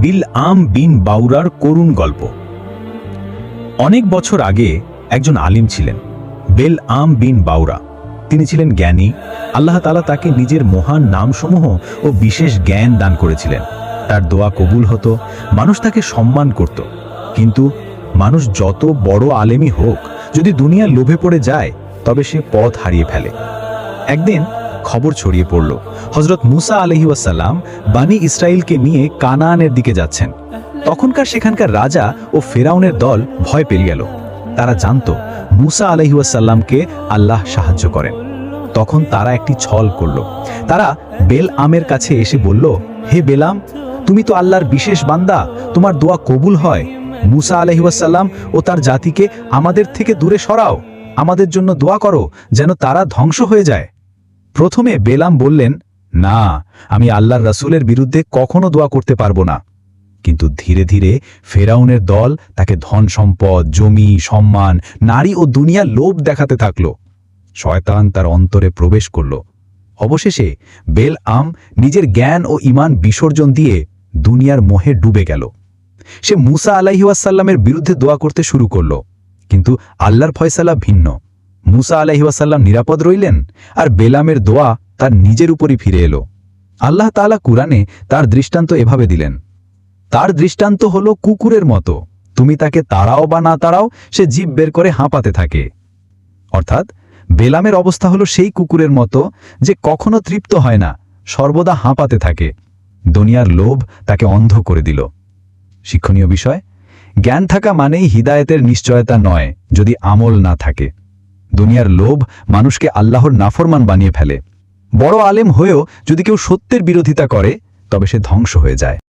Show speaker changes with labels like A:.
A: বিল আম বিন বাউরার করুণ গল্প। অনেক বছর আগে একজন আলিম ছিলেন, বেল আম বিন বাউরা। তিনি ছিলেন জ্ঞানী, আল্লাহ তালা তাকে নিজের মহান নামসমূহ ও বিশেষ জ্ঞান দান করেছিলেন। তার দোয়া কবুল হতো, মানুষ তাকে সম্মান করত। কিন্তু মানুষ যত বড় আলেমই হোক, যদি দুনিয়ার লোভে পড়ে যায়, তবে সে পথ হারিয়ে ফেলে। একদিন খবর ছড়িয়ে পড়ল। হজরত মুসা আলহি ওয়াসাল্লাম বানি ইসরায়েলকে নিয়ে কানানের দিকে যাচ্ছেন। তখনকার সেখানকার রাজা ও ফেরাউনের দল ভয় পেরিয়ে গেল। তারা জানত মুসা আলহি ওয়াসাল্লামকে আল্লাহ সাহায্য করেন। তখন তারা একটি ছল করল। তারা বেল আমের কাছে এসে বলল, হে বেলাম, তুমি তো আল্লাহর বিশেষ বান্দা, তোমার দোয়া কবুল হয়। মুসা আলহিউসাল্লাম ও তার জাতিকে আমাদের থেকে দূরে সরাও। আমাদের জন্য দোয়া করো, যেন তারা ধ্বংস হয়ে যায়। প্রথমে বেলাম বললেন, না, আমি আল্লাহর রাসূলের বিরুদ্ধে কখনো দোয়া করতে পারব না। কিন্তু ধীরে ধীরে ফেরাউনের দল তাকে ধন সম্পদ, জমি, সম্মান, নারী ও দুনিয়ার লোভ দেখাতে থাকল। শয়তান তার অন্তরে প্রবেশ করল। অবশেষে বেল আম নিজের জ্ঞান ও ইমান বিসর্জন দিয়ে দুনিয়ার মোহে ডুবে গেল। সে মুসা আলাহিউসাল্লামের বিরুদ্ধে দোয়া করতে শুরু করল। কিন্তু আল্লাহর ফয়সালা ভিন্ন। মুসা আলাহিউসাল্লাম নিরাপদ রইলেন আর বেলামের দোয়া তার নিজের উপরই ফিরে এলো। আল্লাহ তাআলা কুরআনে তার দৃষ্টান্ত এভাবে দিলেন, তার দৃষ্টান্ত হল কুকুরের মতো। তুমি তাকে তাড়াও বা না তাড়াও, সে জীব বের করে হাঁপাতে থাকে। অর্থাৎ বেলামের অবস্থা হলো সেই কুকুরের মতো যে কখনো তৃপ্ত হয় না, সর্বদা হাঁপাতে থাকে। দুনিয়ার লোভ তাকে অন্ধ করে দিল। শিক্ষণীয় বিষয়, জ্ঞান থাকা মানেই হিদায়েতের নিশ্চয়তা নয়, যদি আমল না থাকে। দুনিয়ার লোভ মানুষকে আল্লাহর নাফরমান বানিয়ে ফেলে। বড় আলেম হয়েও যদি কেউ সত্যের বিরোধিতা করে, তবে সে ধ্বংস হয়ে যায়।